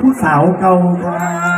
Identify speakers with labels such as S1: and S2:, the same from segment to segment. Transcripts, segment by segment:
S1: ผู้สาวเก่าครับ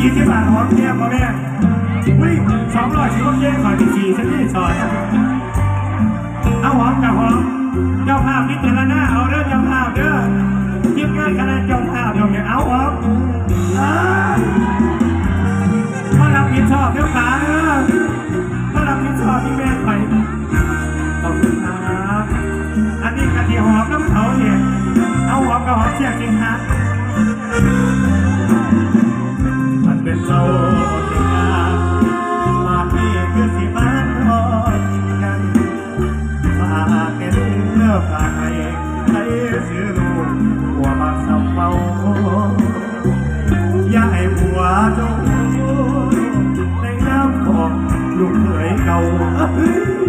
S1: ยี่สิบบาทหอมแก้มพ่อแม่วิ่งสองร้อยสิบเย้ขอที่สี่ฉันที่สอนเอาหอมกับหอมเจ้าภาพพิจารณาเอาเด้อเจ้าภาพเด้อ ทีมงานคณะเจ้าภาพเดี๋ยวเนี่ยเอาหอมเอ้ารับผิดชอบเดี๋ยวขาเด้อมารับผิดชอบที่แม่ไปขอบคุณครับอันนี้กะทิหอมน้ำเขาเนี่ยเอาหอมกับหอมเชียงจริงฮะมันเป็นเราจริงนะมาที่คือสิมาทอดกันฝากเป็นเลือกฝาก เขยเก่า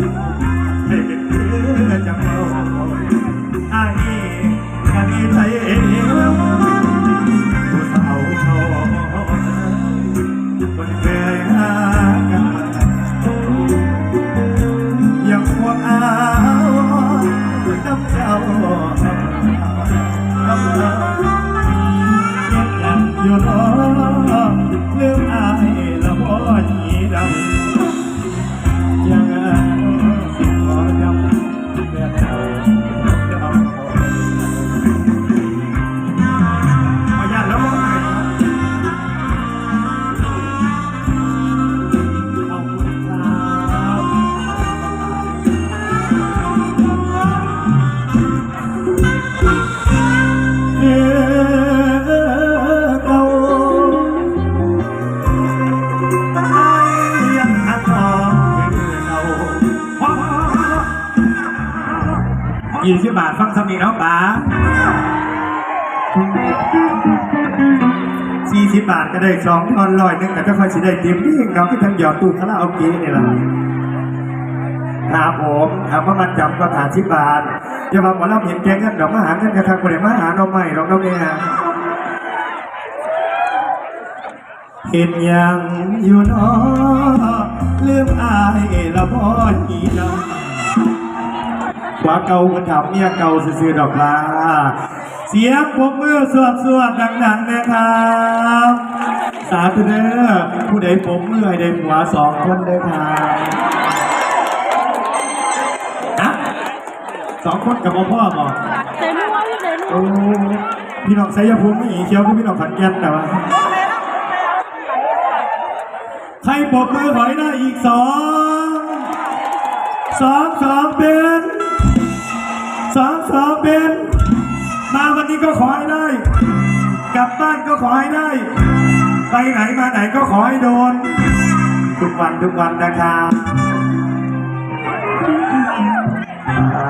S1: ยี่สิบบาทฟังสำเนียงเนาะป๋าสี่สิบบาทก็ได้สองทอนร้อยหนึงแต่ก็ค่อยสิได้เตรียมที่เราที่ทางหยอดตู้คาราโอเกะนี่แหละครับผมถามว่ามันจำก็ถามสิบบาทอย่ามาบอกเราเห็นแกงกันดอกมาหาเงินกระทำคนไหนมาหาเราใหม่เราเราเนี่ยเห็นยังอยู่เนอลืมอายละพ่อำว่าเก่าคนถามเมียเก่าซื่อๆดอกลาเสียงปรบมือสวดสวดๆดังๆนะครับ สาธุเด้อผู้ใดผมมือให้ได้ผัวสองคนเด้อครับฮะสองคนกับพ่อพ่อบอก
S2: เต็มหัวอยู่เต็มหั
S1: โอ้
S2: ว
S1: พี่น้องไซยภูมิไม่อีเชียวคือพี่น้องขอนแก่นแต่ว่าใครปรบมือขอให้ได้อีกสองสองสองเป็น สองสองเป็นมาวันนี้ก็ขอให้ได้ กลับบ้านก็ขอให้ได้ ไปไหนมาไหนก็ขอให้โดน ทุกวันทุกวันนะครับอ่า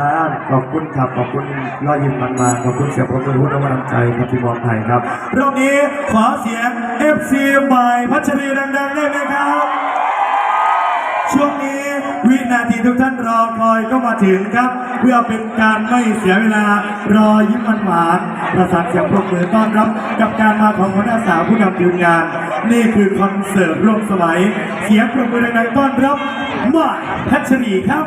S1: ขอบคุณครับขอบคุณรอยยิ้มมันมาขอบคุณเสียงปรบมือพูดกำลังใจครับพี่บอลไทยครับรอบนี้ขอเสียง FC ใหม่พัชรีดังๆได้ไหมครับ ช่วงนี้วินาทีทุกท่านรอคอยก็มาถึงครับ เพื่อเป็นการไม่เสียเวลารอยิ้มหวานประสานเสียงปรบมือต้อนรับ กับการมาของหัวหน้าสาวผู้นำทีมงาน นี่คือคอนเสิร์ตร่วมสมัย เสียงปรบมือดังๆต้อนรับมาพัชรีครับ